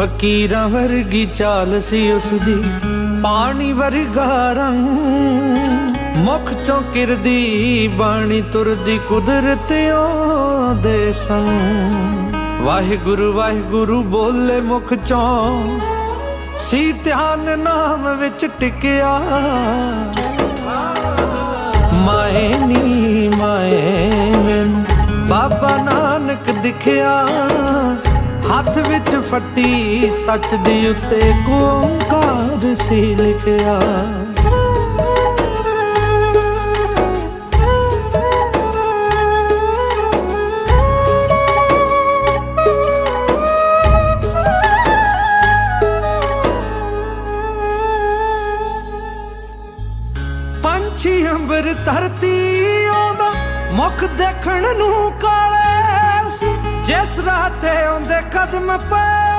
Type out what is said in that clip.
ਫਕੀਰਾਂ ਵਰਗੀ ਚਾਲ ਸੀ ਉਸ ਦੀ ਪਾਣੀ ਵਰਗਾ ਰੰਗ। ਮੁਖ ਚੋਂ ਕਿਰਦੀ, ਬਾਣੀ ਤੁਰਦੀ ਕੁਦਰਤ ਦੇ ਸੰਗ। ਵਾਹਿਗੁਰੂ ਵਾਹਿਗੁਰੂ ਬੋਲੇ ਮੁਖ ਚੋਂ, ਸੀ ਧਿਆਨ ਨਾਮ ਵਿੱਚ ਟਿਕਿਆ। ਮਾਏ ਨੀ, ਮਾਏ ਮੈਨੂੰ, ਬਾਬਾ ਨਾਨਕ ਦਿਖਿਆ। ਫੱਟੀ ਸੱਚ ਦੀ ਉੱਤੇ ਓੰਕਾਰ ਸੀ ਲਿਖਿਆ। ਪੰਛੀ ਅੰਬਰ ਧਰਤੀ ਆਉਂਦਾ ਮੁਖ ਦੇਖਣ ਨੂੰ ਕਾਲੇ ਜਿਸ ਰਾਹ ਤੇ ਆਉਂਦੇ ਕਦਮ ਪਏ